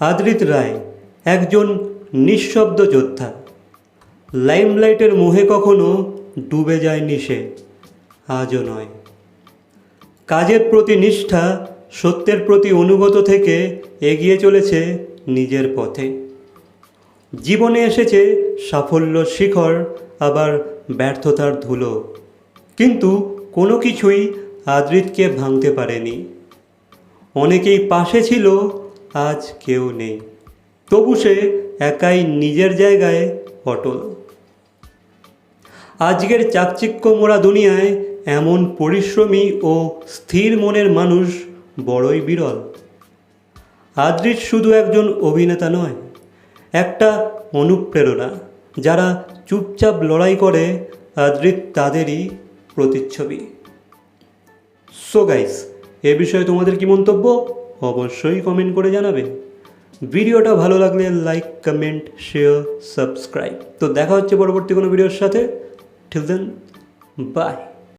আদ্রিত রায়, একজন নিঃশব্দ যোদ্ধা। লাইমলাইটের মোহে কখনো ডুবে যায়নি সে, আজও নয়। কাজের প্রতি নিষ্ঠা, সত্যের প্রতি অনুগত থেকে এগিয়ে চলেছে নিজের পথে। জীবনে এসেছে সাফল্য শিখর, আবার ব্যর্থতার ধুলো। কিন্তু কোনো কিছুই আদ্রিতকে ভাঙতে পারেনি। অনেকেই পাশে ছিল আজ কেউ নেই। তবু সে একাই নিজের জায়গায় অটল। আজকের চাকচিক্য মোড়া দুনিয়ায় এমন পরিশ্রমী ও স্থির মনের মানুষ বড়ই বিরল। আদ্রিত শুধু একজন অভিনেতা নয়, একটা অনুপ্রেরণা। যারা চুপচাপ লড়াই করে আদ্রিত তাদেরই প্রতিচ্ছবি। সো গাইস এ বিষয়ে তোমাদের কি মন্তব্য? অবশ্যই কমেন্ট করে জানাবে। ভিডিওটা ভালো লাগলে লাইক কমেন্ট শেয়ার সাবস্ক্রাইব তো দেখা হচ্ছে পরবর্তী কোনো ভিডিওর সাথে। ঠিক দেন বাই